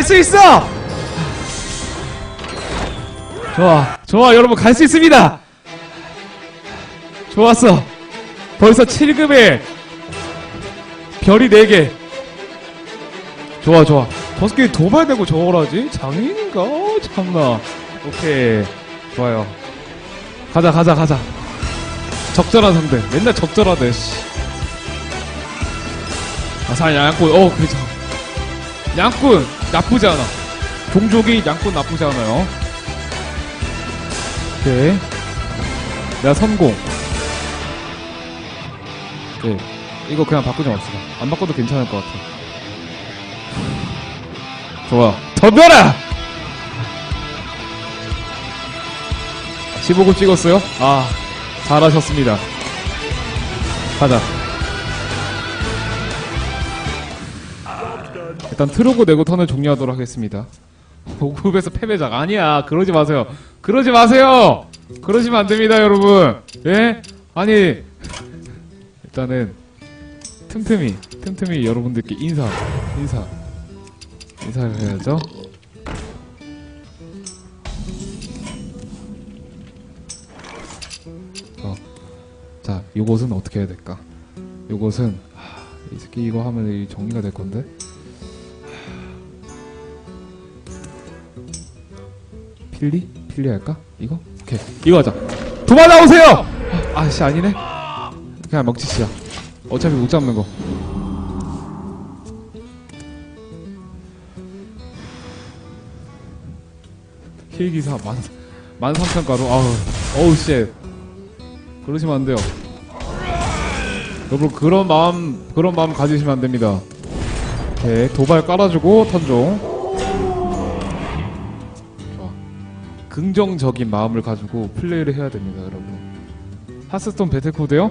갈 수 있어! 좋아, 좋아, 여러분, 갈 수 있습니다! 좋았어. 벌써 7급에 별이 4개. 좋아, 좋아. 개 도발되고 저걸 하지? 장인인가? 어, 참나. 오케이. 좋아요. 가자, 가자, 가자. 적절한 상대. 맨날 적절하대, 씨. 아살 양꾼, 어, 그죠. 양꾼, 나쁘지 않아. 종족이 양꾼 나쁘지 않아요. 오케이. 내가 성공. 네. 이거 그냥 바꾸지 맙시다. 안 바꿔도 괜찮을 것 같아. 좋아. 덤벼라! 15급 찍었어요? 아, 잘하셨습니다. 가자. 일단 트로고 내고 턴을 종료하도록 하겠습니다. 5급에서 패배작. 아니야. 그러지 마세요. 그러지 마세요! 그러시면 안 됩니다, 여러분. 예? 아니, 일단은 틈틈이 틈틈이 여러분들께 인사 인사 인사를 해야죠 어. 자 요것은 어떻게 해야 될까 요것은 하, 이 새끼 이거 하면 이 정리가 될 건데 필리? 필리 할까? 이거? 오케이 이거 하자 도망 나오세요! 아, 아씨 아니네 그냥 먹지시야. 어차피 못 잡는 거. 힐 기사 만, 만 삼천 가루. 아우, 어우, 씨. 그러시면 안 돼요. 여러분, 그런 마음, 그런 마음 가지시면 안 됩니다. 오케이. 도발 깔아주고, 턴종. 긍정적인 마음을 가지고 플레이를 해야 됩니다, 여러분. 하스스톤 배틀코드요?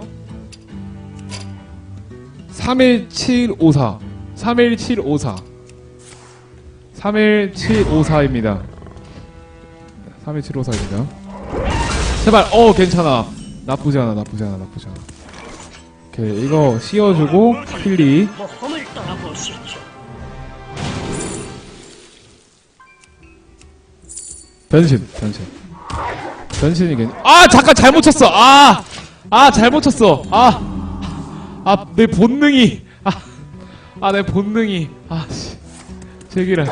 31754 31754 31754입니다. 31754입니다. 제발 어 괜찮아. 나쁘지 않아 나쁘지 않아 나쁘지 않아. 오케이 이거 씌워주고 필리 변신 변신 변신이 괜... 아 잠깐 잘못 쳤어 아 아 잘못 쳤어 아 아, 내 본능이. 아, 아, 내 본능이. 아, 씨. 제기랄.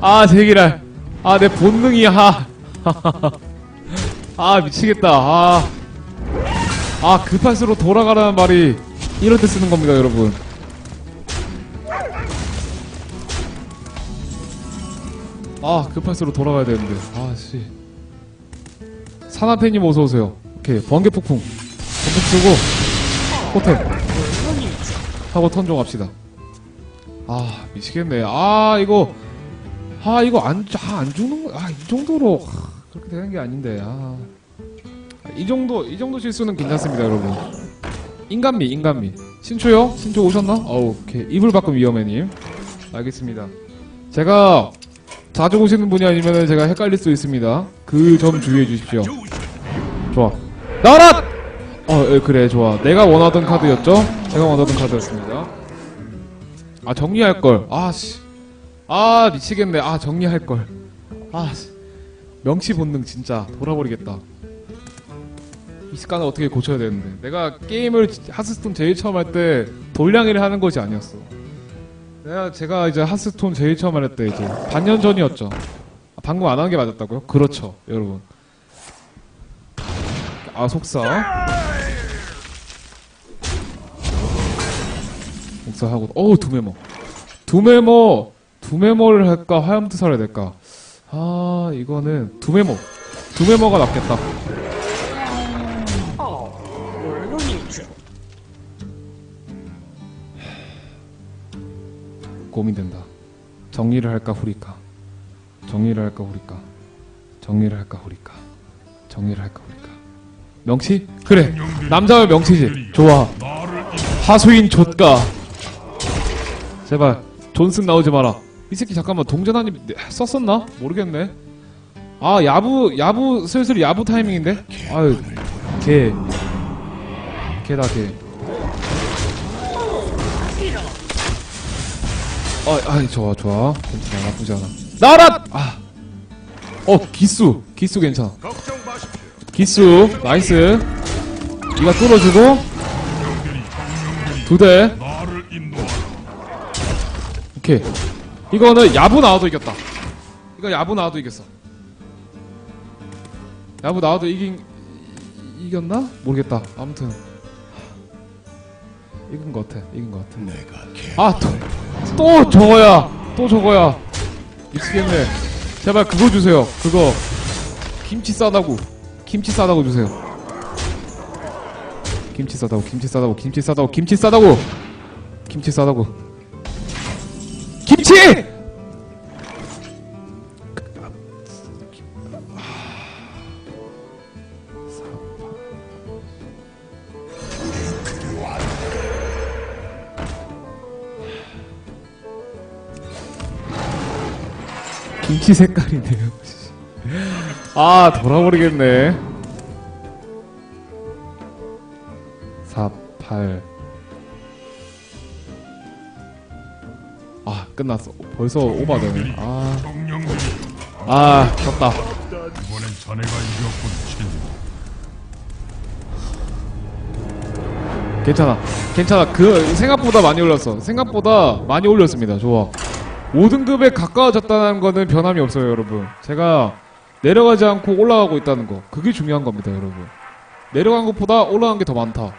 아, 제기랄. 아, 내 본능이. 아. 아, 미치겠다. 아. 아, 급할수록 돌아가라는 말이 이럴 때 쓰는 겁니다, 여러분. 아, 급할수록 돌아가야 되는데. 아, 씨. 사나페님 어서오세요. 오케이. 번개 폭풍. 폭풍 쓰고, 호텔. 하고 턴종 합시다. 아 미치겠네. 아 이거 아 이거 안안 안 죽는 거. 아이 정도로 아, 그렇게 되는 게 아닌데. 아. 이 정도 이 정도 실수는 괜찮습니다, 여러분. 인간미 인간미. 신초요? 신초 오셨나? 어우, 오케이. 이불 밖은 위험해님. 알겠습니다. 제가 자주 오시는 분이 아니면 제가 헷갈릴 수 있습니다. 그 점 주의해 주십시오. 좋아. 나와라! 어, 예, 그래, 좋아. 내가 원하던 카드였죠? 제가 원하던 카드였습니다. 아, 정리할 걸. 아, 씨. 아, 미치겠네. 아, 정리할 걸. 아, 씨. 명치 본능 진짜 돌아버리겠다. 이 습관을 어떻게 고쳐야 되는데. 내가 게임을 하스스톤 제일 처음 할 때 돌량이를 하는 것이 아니었어. 내가 제가 이제 하스스톤 제일 처음 할 때 이제 반년 전이었죠. 아, 방금 안 한 게 맞았다고요? 그렇죠, 여러분. 아, 속사. 복사하고 어우 두메모 두메모 두메모를 할까 화염투사를 될까 아 이거는 두메모 두메모가 낫겠다 고민된다. 정리를 할까 후릴까? 정리를 할까 후릴까? 정리를 할까 후릴까? 정리를 할까 후릴까? 명치? 그래. 남자의 명치지. 좋아. 하수인 좆가 제발 존슨 나오지 마라. 이 새끼 잠깐만 동전 한입 내- 썼었나? 모르겠네. 아 야부 야부 슬슬 야부 타이밍인데? 아유 개 개다 개 아, 아, 좋아, 좋아. 괜찮아, 나쁘지 않아. 나라! 아, 어, 기수, 기수 괜찮아. 기수, 나이스. 이가 뚫어주고 두 대. 오케이. 이거는 야부 나와도 이겼다. 이거 야부 나와도 이겼어. 야부 나와도 이긴 이- 이겼나? 모르겠다. 아무튼 이긴 것 같아. 이긴 것 같아. 아, 또, 또 저거야. 또 저거야. 미치겠네. 제발 그거 주세요. 그거. 김치 싸다고. 김치 싸다고 주세요. 김치 싸다고, 김치 싸다고, 김치 싸다고, 김치 싸다고. 김치 싸다고. 김치! 김치 색깔이네요. 아, 돌아버리겠네. 4, 8. 아, 끝났어. 벌써 오바되네. 아, 아, 졌다. 이번엔 자네가 이겼군 친구. 괜찮아. 괜찮아. 그, 생각보다 많이 올렸어. 생각보다 많이 올렸습니다. 좋아. 5등급에 가까워졌다는 거는 변함이 없어요, 여러분. 제가 내려가지 않고 올라가고 있다는 거. 그게 중요한 겁니다, 여러분. 내려간 것보다 올라간 게 더 많다.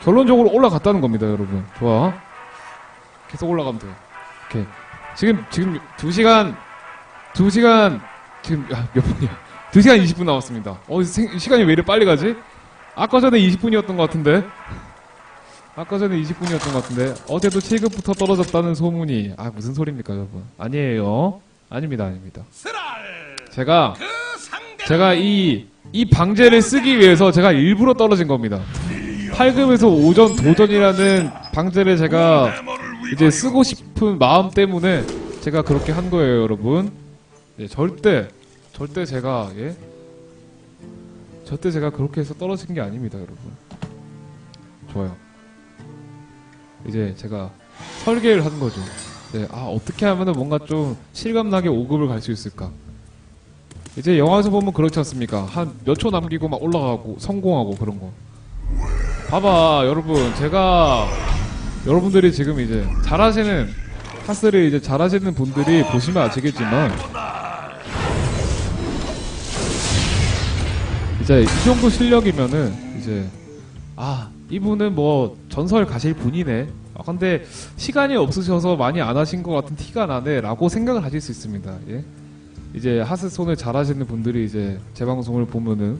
결론적으로 올라갔다는 겁니다, 여러분. 좋아. 계속 올라가면 돼요. 오케이. 지금, 지금 2시간, 2시간, 지금, 아, 몇 분이야? 2시간 20분 남았습니다. 어, 생- 시간이 왜 이렇게 빨리 가지? 아까 전에 20분이었던 것 같은데? 아까 전에 20분이었던 것 같은데 어제도 7급부터 떨어졌다는 소문이 아 무슨 소리입니까 여러분? 아니에요. 아닙니다 아닙니다. 제가 제가 이 이 방제를 쓰기 위해서 제가 일부러 떨어진 겁니다. 8급에서 오전 도전이라는 방제를 제가 이제 쓰고 싶은 마음 때문에 제가 그렇게 한 거예요 여러분. 예, 절대 절대 제가 예? 절대 제가 그렇게 해서 떨어진 게 아닙니다 여러분. 좋아요 이제 제가 설계를 한 거죠. 네, 아 어떻게 하면은 뭔가 좀 실감나게 5급을 갈 수 있을까? 이제 영화에서 보면 그렇지 않습니까? 한 몇 초 남기고 막 올라가고 성공하고 그런 거. 봐봐, 여러분, 제가 여러분들이 지금 이제 잘하시는 파스를 이제 잘하시는 분들이 보시면 아시겠지만 이제 이 정도 실력이면은 이제 아 이분은 뭐 전설 가실 분이네. 아, 근데 시간이 없으셔서 많이 안 하신 것 같은 티가 나네라고 생각을 하실 수 있습니다. 예. 이제 하스손을 잘 하시는 분들이 이제 제 방송을 보면은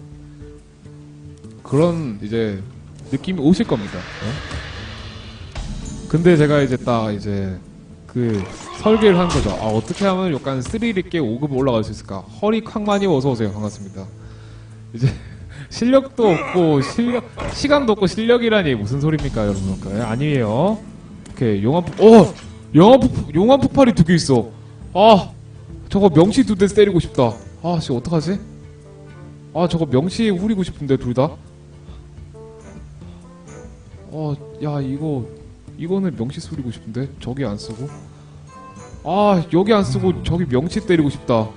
그런 이제 느낌이 오실 겁니다. 예. 근데 제가 이제 딱 이제 그 설계를 한 거죠. 아 어떻게 하면 약간 스릴 있게 5급 올라갈 수 있을까? 허리 콱만이 어서 오세요. 반갑습니다. 이제 실력도 없고 실력 시간도 없고 실력이라니 무슨 소리입니까 여러분? 예, 아니에요. 오케이 용암 폭- 어 용암 폭 용암 폭발이 두 개 있어. 아 저거 명치 두 대 때리고 싶다. 아 씨 어떡하지? 아 저거 명치 후리고 싶은데 둘 다. 어야 이거 이거는 명치 후리고 싶은데 저기 안 쓰고. 아 여기 안 쓰고 저기 명치 때리고 싶다.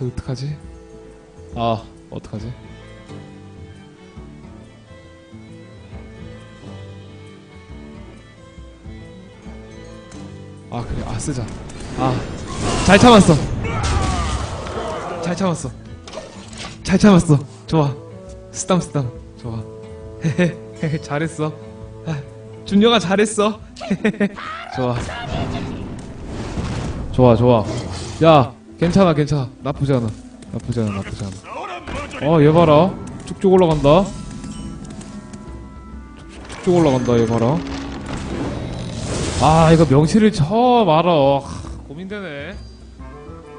어떡하지? 아, 어떡하지? 아, 그래. 아, 쓰자. 아, 잘 참았어. 잘 참았어. 잘 참았어. 좋아. 스담 스담. 좋아. 헤헤. 잘했어. 아, 준영아 잘했어. 좋아. 좋아, 좋아. 야, 괜찮아, 괜찮아. 나쁘지 않아. 나쁘지 않아, 나쁘지 않아. 어, 얘 봐라. 쭉쭉 올라간다. 쭉쭉 올라간다, 얘 봐라. 아, 이거 명치를 쳐 말아. 하, 고민되네.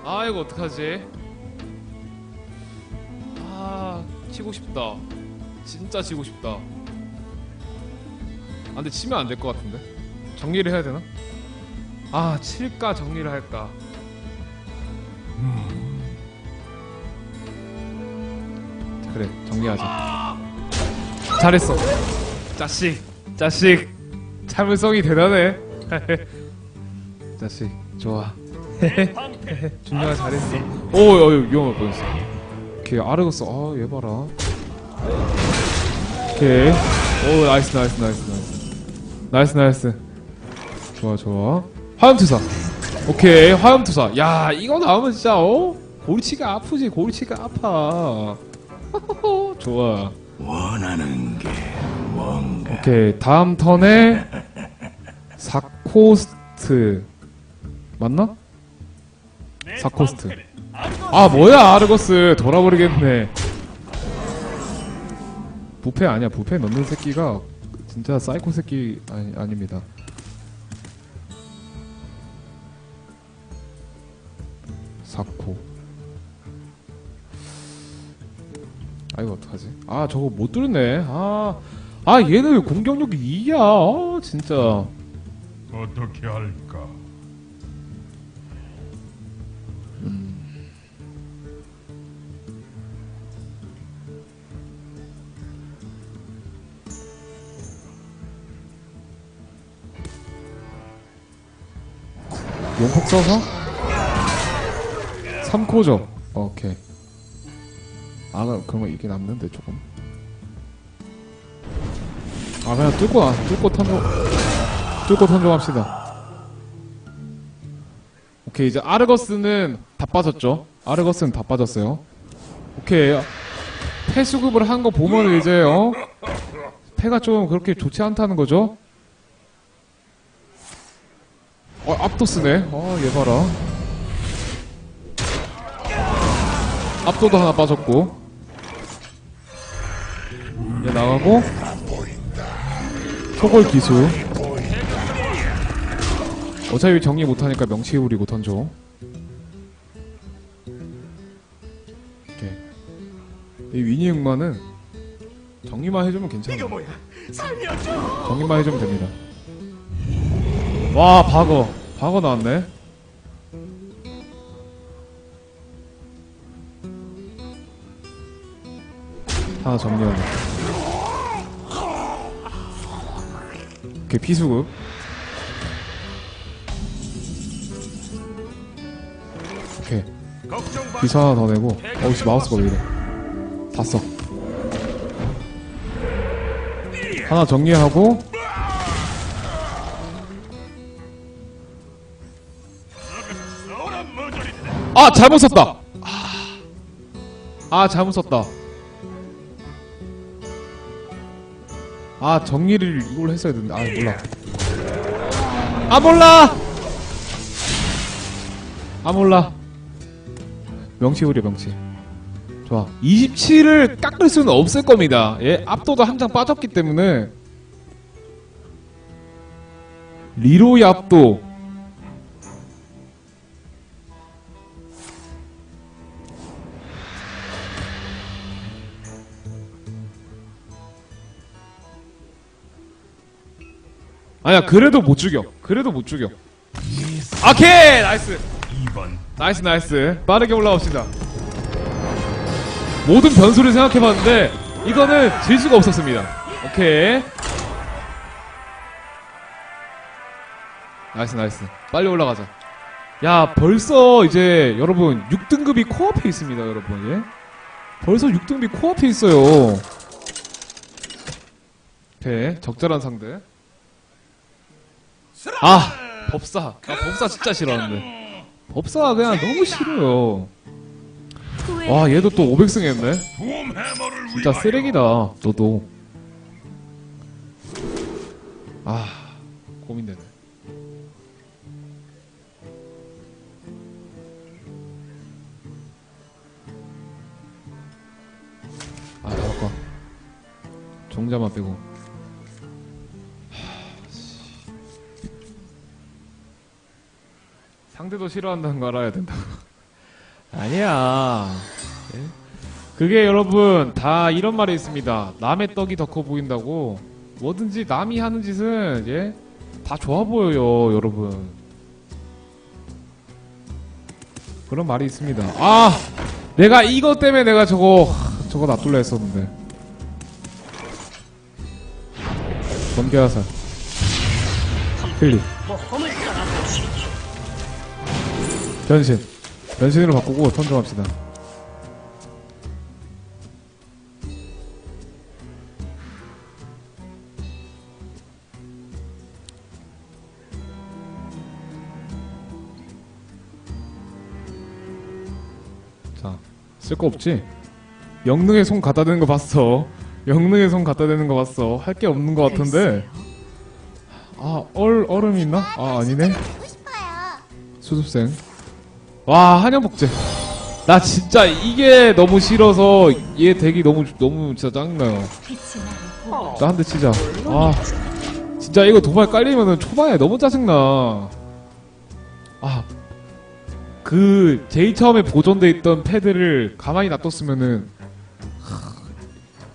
아, 이거 어떡하지? 아, 치고 싶다. 진짜 치고 싶다. 아, 근데 치면 안 될 것 같은데? 정리를 해야 되나? 아, 칠까 정리를 할까? 그래 정리하자 잘했어 자식 자식 참을성이 대단해. 자식 좋아. 준영아 잘했어. 오, 어, 위험할 뻔했어. 오케이, 아르고스. 아, 얘 봐라. 오케이. 오, 나이스, 나이스, 나이스, 나이스. 나이스, 나이스. 좋아, 좋아. 화염투사. 오케이, 화염투사. 야, 이거 나오면 진짜, 어? 골치가 아프지, 골치가 아파. 좋아. 원하는 게 뭔가 오케이, 다음 턴에 사코스트. 맞나? 내 사코스트. 아 뭐야 아르거스 돌아버리겠네 부패 아니야 부패 넣는 새끼가 진짜 사이코 새끼 아니, 아닙니다 사코 아 이거 어떡하지? 아 저거 못 뚫네. 아, 아 얘는 왜 공격력이 2야? 아 진짜. 어떻게 할까? 용폭 써서 3코죠. 오케이. 아 그러면 이게 남는데 조금? 아 그냥 뚫고 나 뚫고 턴종 뚫고 턴종합시다. 오케이 이제 아르거스는 다 빠졌죠? 아르거스는 다 빠졌어요. 오케이. 폐 수급을 한 거 보면 이제 어? 패가 좀 그렇게 좋지 않다는 거죠? 어, 압도스네. 어, 얘 봐라. 압도도 하나 빠졌고. 얘 나가고. 소골 기수. 어차피 정리 못하니까 명치 우리고 던져. 이 위니 흑마는 정리만 해주면 괜찮아. 이거 뭐야? 살려줘. 정리만 해주면 됩니다. 와 박어 박어 나왔네 하나 정리하고 오케이 피수급 오케이. 비서 하나 더 내고 어우씨 마우스가 왜 이래 다써 하나 정리하고. 아 잘못 썼다. 아 잘못 썼다. 아 정리를 이걸 했어야 되는데 아 몰라. 아 몰라. 아 몰라. 명치 우리 명치. 좋아. 27을 깎을 수는 없을 겁니다. 예, 압도도 한 장 빠졌기 때문에 리로이 압도 아니야 그래도 못 죽여. 그래도 못 죽여. 오케이 나이스. 2번 나이스 나이스. 빠르게 올라옵시다. 모든 변수를 생각해봤는데 이거는 질 수가 없었습니다. 오케이. 나이스 나이스. 빨리 올라가자. 야 벌써 이제 여러분 6등급이 코앞에 있습니다 여러분. 예? 벌써 6등급이 코앞에 있어요. 오케이. 적절한 상대 아 법사. 아 법사 진짜 싫어하는데. 법사가 그냥 너무 싫어요. 와 얘도 또 500승 했네? 진짜. 쓰레기다 너도. 아 고민되네. 아 나올까 종자만 빼고 상대도 싫어한다는 거 알아야 된다고 아니야 예? 그게 여러분 다 이런 말이 있습니다. 남의 떡이 더 커 보인다고. 뭐든지 남이 하는 짓은 예? 다 좋아 보여요, 여러분. 그런 말이 있습니다. 아, 내가 이것 때문에 내가 저거 저거 놔둘라 했었는데. 번개화살. 필립 변신 변신으로 바꾸고 턴 정합시다 자 쓸 거 없지? 영능의 손 갖다 대는 거 봤어 영능의 손 갖다 대는 거 봤어 할 게 없는 거 같은데 아, 얼, 얼음이 있나? 아, 아니네. 수습생. 와, 한영복제. 나 진짜 이게 너무 싫어서 얘 덱이 너무, 너무 진짜 짜증나요. 나 한 대 치자. 아, 진짜 이거 도발 깔리면은 초반에 너무 짜증나. 아, 그, 제일 처음에 보존돼 있던 패드를 가만히 놔뒀으면은, 하,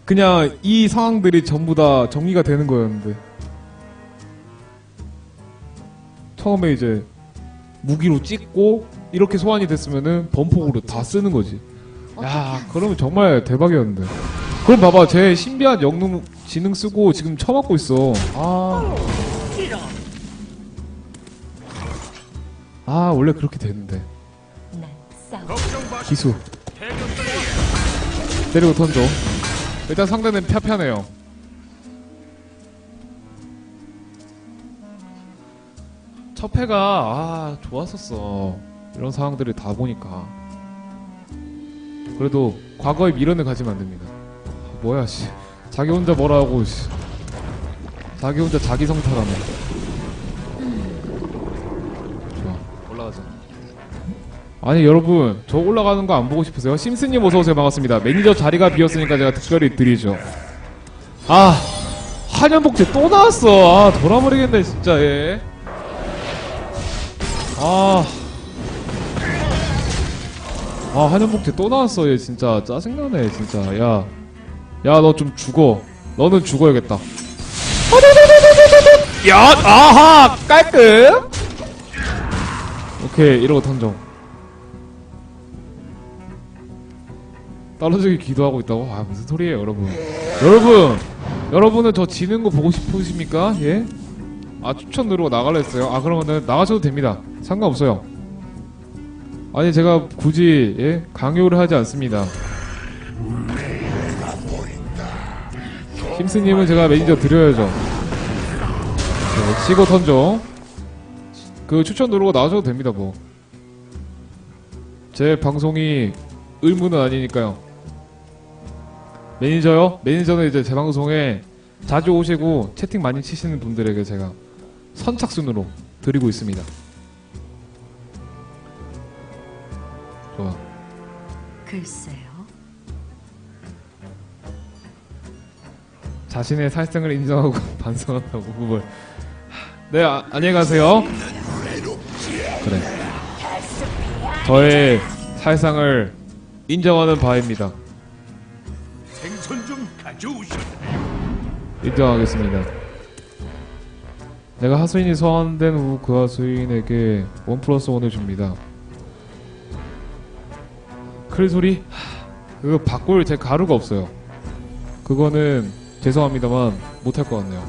그냥 이 상황들이 전부 다 정리가 되는 거였는데. 처음에 이제 무기로 찍고 이렇게 소환이 됐으면은 범폭으로 다 쓰는 거지. 야, 그러면 정말 대박이었는데. 그럼 봐봐, 제 신비한 영능 지능 쓰고 지금 처맞고 있어. 아. 아, 원래 그렇게 마. 기수. 때리고 던져. 일단 상대는 펴편해요. 첫 패가 아 좋았었어. 이런 상황들을 다 보니까. 그래도 과거에 미련을 가지면 안 됩니다. 아, 뭐야 씨. 자기 혼자 뭐라 하고 씨. 자기 혼자 자기 성찰하네. 좋아. 올라가자. 아니 여러분 저 올라가는 거 안 보고 싶으세요? 심스님 어서오세요 반갑습니다 매니저 자리가 비었으니까 제가 특별히 드리죠 아 한연복제 또 나왔어 아 돌아버리겠네 진짜 얘 아. 아, 한연복제 또 나왔어, 얘 진짜. 짜증나네, 진짜. 야. 야, 너 좀 죽어. 너는 죽어야겠다. 야, 아하! 깔끔! 오케이, 이러고 던져. 떨어지기 기도하고 있다고? 아, 무슨 소리예요, 여러분. 여러분! 여러분은 저 지는 거 보고 싶으십니까? 예? 아 추천 누르고 나갈라 했어요. 아 그러면은 나가셔도 됩니다. 상관없어요. 아니 제가 굳이 예? 강요를 하지 않습니다. 심스님은 제가 매니저 드려야죠. 네, 치고 던져. 그 추천 누르고 나가셔도 됩니다 뭐. 제 방송이 의무는 아니니까요. 매니저요? 매니저는 이제 제 방송에 자주 오시고 채팅 많이 치시는 분들에게 제가 선착순으로 드리고 있습니다. 글쎄요. 자신의 살생을 인정하고 반성한다고 그걸. 네, 아, 안녕히 가세요. 그래. 저의 살상을 인정하는 바입니다. 생선 좀 가져오셨네. 인정하겠습니다. 내가 하수인이 소환된 후그 하수인에게 원 플러스 원을 줍니다. 클 소리? 하, 그거 바꿀 제 가루가 없어요. 그거는 죄송합니다만 못할 것 같네요.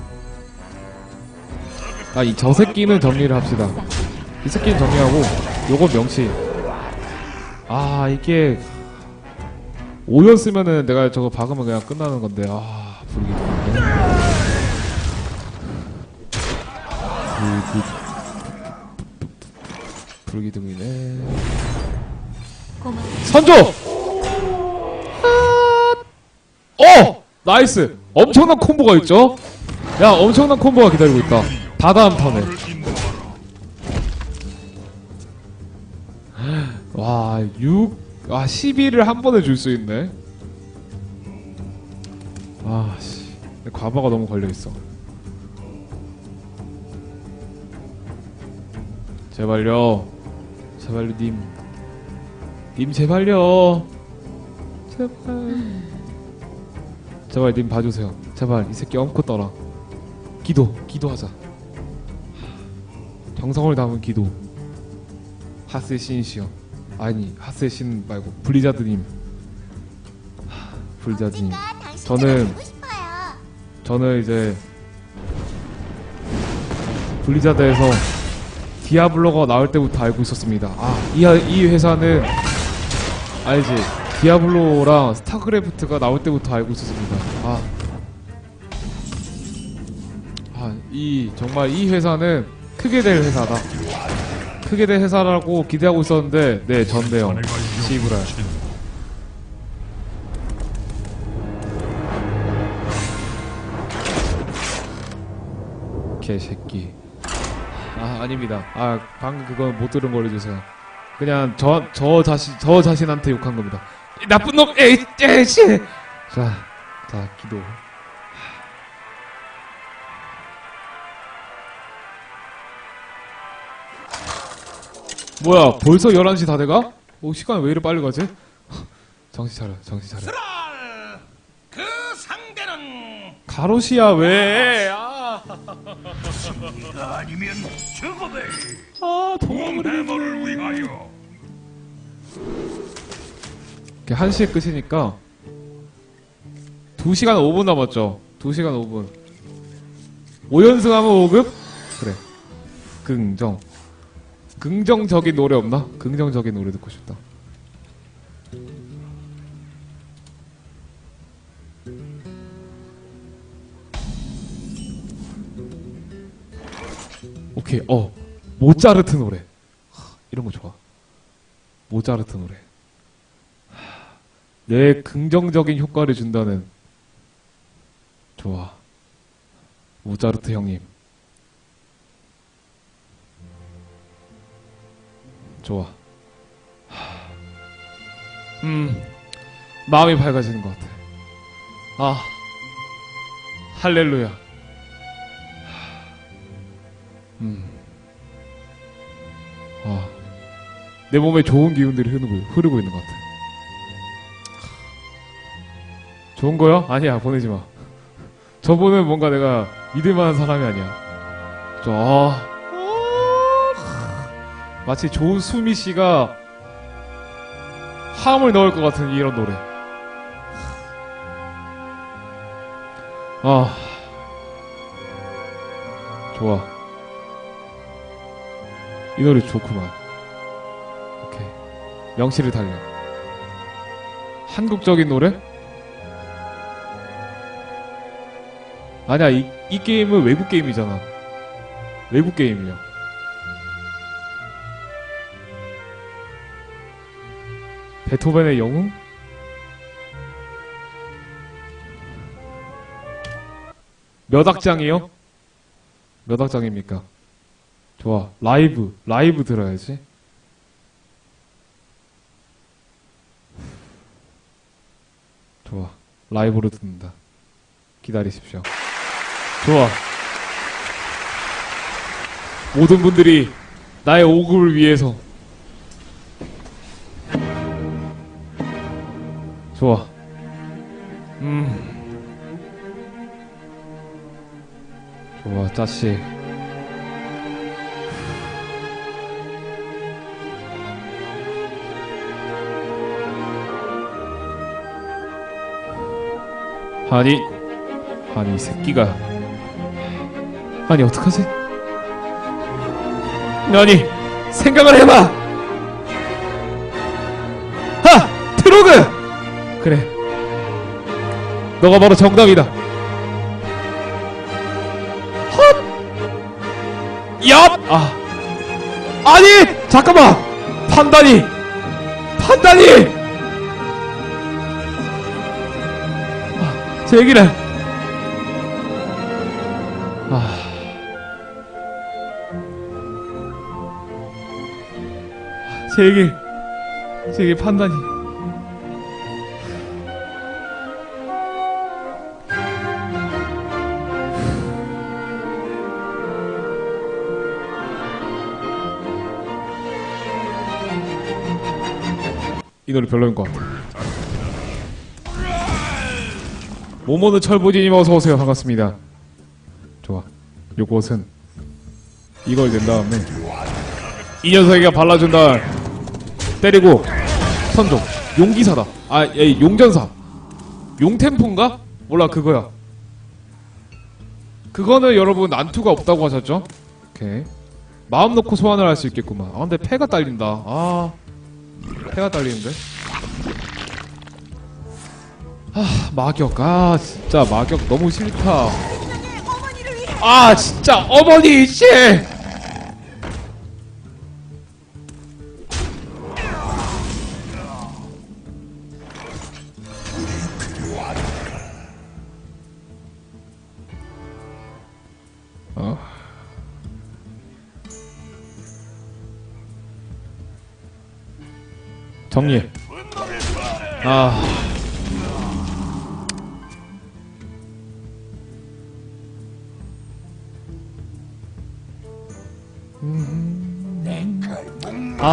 아, 이 저 새끼는 정리를 합시다. 이 새끼는 정리하고 요거 명치. 아, 이게 5연 쓰면은 내가 저거 박으면 그냥 끝나는 건데 아, 부르기 좋네. 불기둥이네. 선조. 어, 나이스. 엄청난 콤보가 있죠. 야, 엄청난 콤보가 기다리고 있다. 다 다음 턴에. 와, 6, 아 12를 한 번에 줄 수 있네. 아, 씨, 근데 과부가 너무 걸려 있어. 제발요. 제발요 님. 님 제발요. 제발. 제발 님 봐주세요. 제발 이 새끼 엉코 떠라. 기도 기도하자. 정성을 담은 기도. 하스의 신이시여. 아니 하스의 신 말고 블리자드님. 하, 블리자드님. 저는 저는 이제 블리자드에서 디아블로가 나올 때부터 알고 있었습니다. 아, 이, 하- 이 회사는 알지? 디아블로랑 스타크래프트가 나올 때부터 알고 있었습니다. 아, 아, 이 정말 이 회사는 크게 될 회사다. 크게 될 회사라고 기대하고 있었는데, 네, 전대요. 시브랄. 개새끼. 아 아닙니다. 아 방금 그건 못 들은 걸 해주세요. 그냥 저 저 자신 저 자신한테 욕한 겁니다. 이 나쁜 놈, 에이, 에이, 씨. 자, 자 기도. 뭐야 벌써 11시 다 돼가? 오 시간 왜 이리 빨리 가지? 정신 차려 정신 차려 그 상대는 가로시야 왜? 아, 네가 아니면 죽어들 아 도망을 해머를 위하여. 이렇게 1시에 끝이니까 2시간 5분 남았죠. 2시간 5분. 5연승하면 5급? 그래. 긍정. 긍정적인 노래 없나? 긍정적인 노래 듣고 싶다 오케이 어 모차르트 노래. 하, 이런 거 좋아. 모차르트 노래. 내 긍정적인 효과를 준다는 좋아. 모차르트 형님. 좋아. 하, 음 마음이 밝아지는 것 같아. 아 할렐루야 음. 아, 내 몸에 좋은 기운들이 흐르고, 흐르고 있는 것 같아. 좋은 거요? 아니야 보내지 마. 저분은 뭔가 내가 믿을 만한 사람이 아니야. 저 아, 마치 좋은 수미 씨가 함을 넣을 것 같은 이런 노래. 아 좋아. 이 노래 좋구만. 오케이 명치를 달려. 한국적인 노래? 아니야 이, 이 게임은 외국 게임이잖아 외국 게임이야 베토벤의 영웅? 몇 악장이요? 몇 악장입니까? 좋아 라이브 라이브 들어야지 좋아 라이브로 듣는다 기다리십시오. 좋아. 모든 분들이 나의 오급을 위해서. 좋아. 음. 좋아, 짜씨. 아니, 아니 이 새끼가 아니 어떡하지? 아니 생각을 해봐 하! 트로그! 그래 너가 바로 정답이다 헛! 얍! 아 아니! 잠깐만! 판단이! 판단이! 얘기를 아. 제 얘기 판단이. 이 노래 별로인 것 같아. 모모는 철부지님 어서 오세요. 반갑습니다. 좋아. 요것은 이걸 낸 다음에 이 녀석이가 발라준 다음 때리고 선종 용기사다. 아, 예, 용전사. 용템포인가? 몰라 그거야. 그거는 여러분 난투가 없다고 하셨죠? 오케이. 마음 놓고 소환을 할 수 있겠구만. 아 근데 패가 딸린다. 아 패가 딸리는데. 아 마격. 아 진짜 마격 너무 싫다. 아 진짜 어머니 씨. 어. 정리. 아.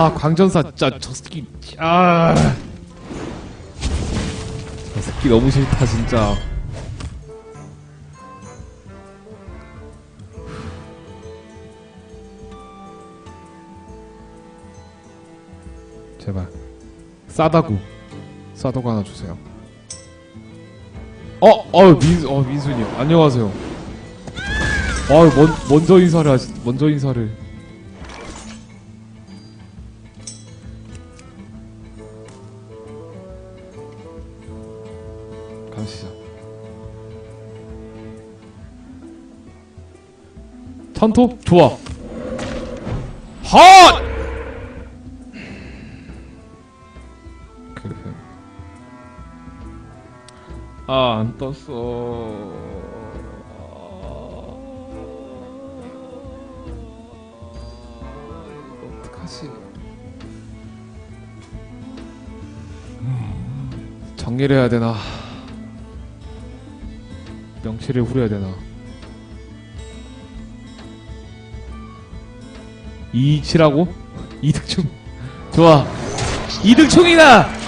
아 광전사 진짜 저 새끼 아. 저 새끼 너무 싫다 진짜. 제발 싸다구 싸다구 하나 주세요. 어, 어, 민, 어, 민수님 안녕하세요. 어, 먼, 먼저 인사를 하시, 먼저 인사를. 가시죠. 천토 좋아. 헛! 그래. 아, 안 떴어. 어떡하지? 정리를 해야 되나? 명치를 후려야 되나? 이치라고? 이득충 좋아 이득충이다